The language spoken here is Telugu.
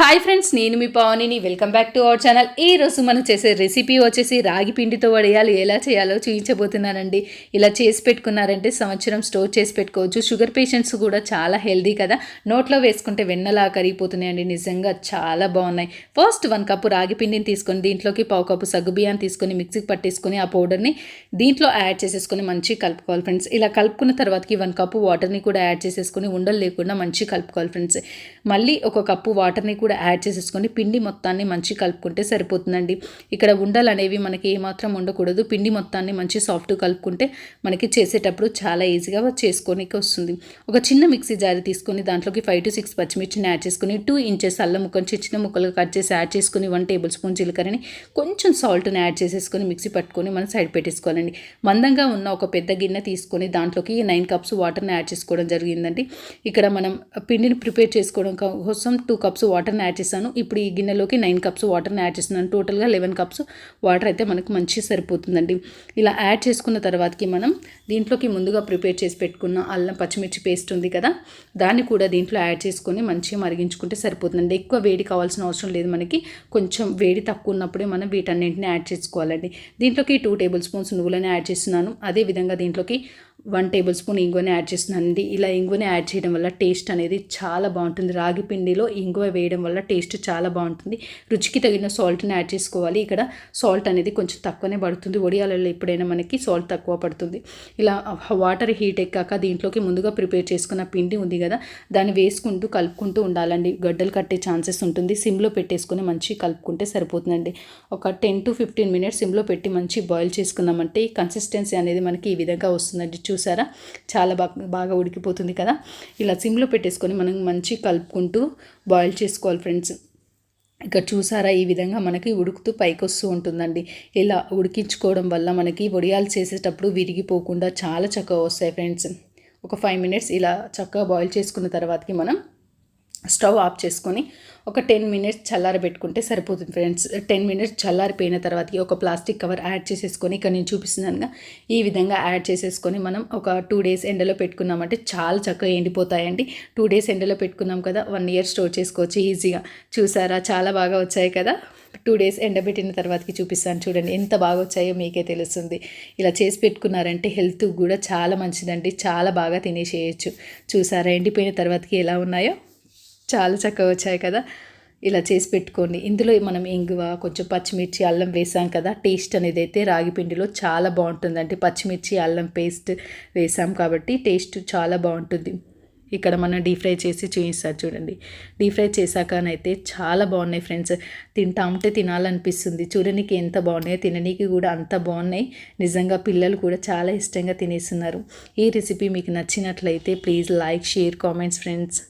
హాయ్ ఫ్రెండ్స్ నేను మీ పవనిని. Welcome back to our channel ఈ రోజు మనం చేసే రెసిపీ వచ్చేసి రాగి పిండితో వడియాలు. ఎలా చేయాలో చూపించబోతున్నానండి ఇలా చేసి పెట్టుకున్నారంటే సంవత్సరం స్టోర్ చేసి పెట్టుకోవచ్చు. షుగర్ పేషెంట్స్ కూడా చాలా హెల్దీ కదా. నోట్లో వేసుకుంటే వెన్నలా కరిగిపోతున్నాయండి. నిజంగా చాలా బాగున్నాయి. ఫస్ట్ వన్ కప్పు రాగి పిండిని తీసుకొని దీంట్లోకి పావు కప్పు సగ్గు బియ్యాన్ని తీసుకొని మిక్సీకి పట్టేసుకొని ఆ పౌడర్ని దీంట్లో యాడ్ చేసేసుకొని మంచి కలుపుకోవాలి ఫ్రెండ్స్ ఇలా కలుపుకున్న తర్వాతకి వన్ కప్పు వాటర్ని కూడా యాడ్ చేసేసుకొని ఉండలు లేకుండా మంచి కలుపుకోవాలి ఫ్రెండ్స్ మళ్ళీ ఒక కప్పు వాటర్ని కూడా యాడ్ చేసేసుకొని పిండి మొత్తాన్ని మంచి కలుపుకుంటే సరిపోతుందండి. ఇక్కడ ఉండలు అనేవి మనకి ఏమాత్రం ఉండకూడదు. పిండి మొత్తాన్ని మంచి సాఫ్ట్ కలుపుకుంటే మనకి చేసేటప్పుడు చాలా ఈజీగా చేసుకోనికి వస్తుంది. ఒక చిన్న మిక్సీ జారి తీసుకొని దాంట్లోకి ఫైవ్ టు సిక్స్ పచ్చిమిర్చిని యాడ్ చేసుకొని టూ ఇంచెస్ అల్లం ముక్కలు చిన్న ముక్కలుగా ముక్కలు కట్ చేసి యాడ్ చేసుకొని వన్ టేబుల్ స్పూన్ జీలకర్రని కొంచెం సాల్ట్ని యాడ్ చేసేసుకొని మిక్సీ పట్టుకొని మనం సైడ్ పెట్టేసుకోవాలండి. మందంగా ఉన్న ఒక పెద్ద గిన్నె తీసుకొని దాంట్లోకి నైన్ కప్స్ వాటర్ని యాడ్ చేసుకోవడం జరిగిందండి. ఇక్కడ మనం పిండిని ప్రిపేర్ చేసుకోవడం కోసం టూ కప్స్ వాటర్ వాటర్ని యాడ్ చేశాను. ఇప్పుడు ఈ గిన్నెలోకి నైన్ కప్స్ వాటర్ని యాడ్ చేస్తున్నాను. టోటల్గా లెవెన్ కప్స్ వాటర్ అయితే మనకు మంచి సరిపోతుందండి. ఇలా యాడ్ చేసుకున్న తర్వాతకి మనం దీంట్లోకి ముందుగా ప్రిపేర్ చేసి పెట్టుకున్న అల్లం పచ్చిమిర్చి పేస్ట్ ఉంది కదా దాన్ని కూడా దీంట్లో యాడ్ చేసుకొని మంచిగా మరిగించుకుంటే సరిపోతుందండి. ఎక్కువ వేడి కావాల్సిన అవసరం లేదు మనకి. కొంచెం వేడి తక్కువ ఉన్నప్పుడే మనం వీటన్నింటిని యాడ్ చేసుకోవాలండి. దీంట్లోకి టూ టేబుల్ స్పూన్స్ నువ్వులని యాడ్ చేస్తున్నాను. అదేవిధంగా దీంట్లోకి వన్ టేబుల్ స్పూన్ ఇంగువని యాడ్ చేస్తున్నానండి. ఇలా ఇంగువని యాడ్ చేయడం వల్ల టేస్ట్ అనేది చాలా బాగుంటుంది. రాగి పిండిలో ఇంగువ వేయడం వల్ల టేస్ట్ చాలా బాగుంటుంది. రుచికి తగిన సాల్ట్ని యాడ్ చేసుకోవాలి. ఇక్కడ సాల్ట్ అనేది కొంచెం తక్కువనే పడుతుంది. ఒడియాలలో ఎప్పుడైనా మనకి సాల్ట్ తక్కువ పడుతుంది. ఇలా వాటర్ హీట్ ఎక్కాక దీంట్లోకి ముందుగా ప్రిపేర్ చేసుకున్న పిండి ఉంది కదా దాన్ని వేసుకుంటూ కలుపుకుంటూ ఉండాలండి. గడ్డలు కట్టే ఛాన్సెస్ ఉంటుంది. సిమ్లో పెట్టేసుకుని మంచి కలుపుకుంటే సరిపోతుందండి. ఒక టెన్ టు ఫిఫ్టీన్ మినిట్స్ సిమ్లో పెట్టి మంచి బాయిల్ చేసుకున్నామంటే కన్సిస్టెన్సీ అనేది మనకి ఈ విధంగా వస్తుందండి. చూసారా? చాలా బాగా బాగా ఉడికిపోతుంది కదా. ఇలా సిమ్లో పెట్టేసుకొని మనం మంచి కలుపుకుంటూ బాయిల్ చేసుకోవాలి. ఫ్రెండ్స్. ఇక్కడ చూసారా ఈ విధంగా మనకి ఉడుకుతూ పైకి వస్తూ ఉంటుందండి. ఇలా ఉడికించుకోవడం వల్ల మనకి వడియాలు చేసేటప్పుడు విరిగిపోకుండా చాలా చక్కగా వస్తాయి ఫ్రెండ్స్. ఒక ఫైవ్ మినిట్స్ ఇలా చక్కగా బాయిల్ చేసుకున్న తర్వాతకి మనం స్టవ్ ఆఫ్ చేసుకొని ఒక టెన్ మినిట్స్ చల్లారబెట్టుకుంటే సరిపోతుంది ఫ్రెండ్స్. టెన్ మినిట్స్ చల్లారిపోయిన తర్వాత ఒక ప్లాస్టిక్ కవర్ యాడ్ చేసేసుకొని ఇక్కడ నేను చూపిస్తున్నానుగా ఈ విధంగా యాడ్ చేసేసుకొని మనం ఒక టూ డేస్ ఎండలో పెట్టుకున్నామంటే చాలా చక్కగా ఎండిపోతాయండి. టూ డేస్ ఎండలో పెట్టుకున్నాం కదా వన్ ఇయర్ స్టోర్ చేసుకోవచ్చు ఈజీగా. చూసారా? చాలా బాగా వచ్చాయి కదా. టూ డేస్ ఎండబెట్టిన తర్వాతకి చూపిస్తాను చూడండి ఎంత బాగా వచ్చాయో మీకే తెలుస్తుంది. ఇలా చేసి పెట్టుకున్నారంటే హెల్త్ కూడా చాలా మంచిదండి. చాలా బాగా తినేసేయచ్చు. చూసారా? ఎండిపోయిన తర్వాతకి ఎలా ఉన్నాయో? చాలా చక్కగా వచ్చాయి కదా. ఇలా చేసి పెట్టుకోండి. ఇందులో మనం ఇంగువ కొంచెం పచ్చిమిర్చి అల్లం వేసాం కదా. టేస్ట్ అనేది అయితే రాగి పిండిలో చాలా బాగుంటుందండి. పచ్చిమిర్చి అల్లం పేస్ట్ వేసాం కాబట్టి టేస్ట్ చాలా బాగుంటుంది. ఇక్కడ మనం డీప్ ఫ్రై చేసి చూపిస్తారు చూడండి. డీప్ ఫ్రై చేశాకనైతే చాలా బాగున్నాయి ఫ్రెండ్స్. తింటా ఉంటే తినాలనిపిస్తుంది. చూడడానికి ఎంత బాగున్నాయో తిననీకి కూడా అంత బాగున్నాయి. నిజంగా పిల్లలు కూడా చాలా ఇష్టంగా తినేస్తున్నారు. ఈ రెసిపీ మీకు నచ్చినట్లయితే please like share comments friends.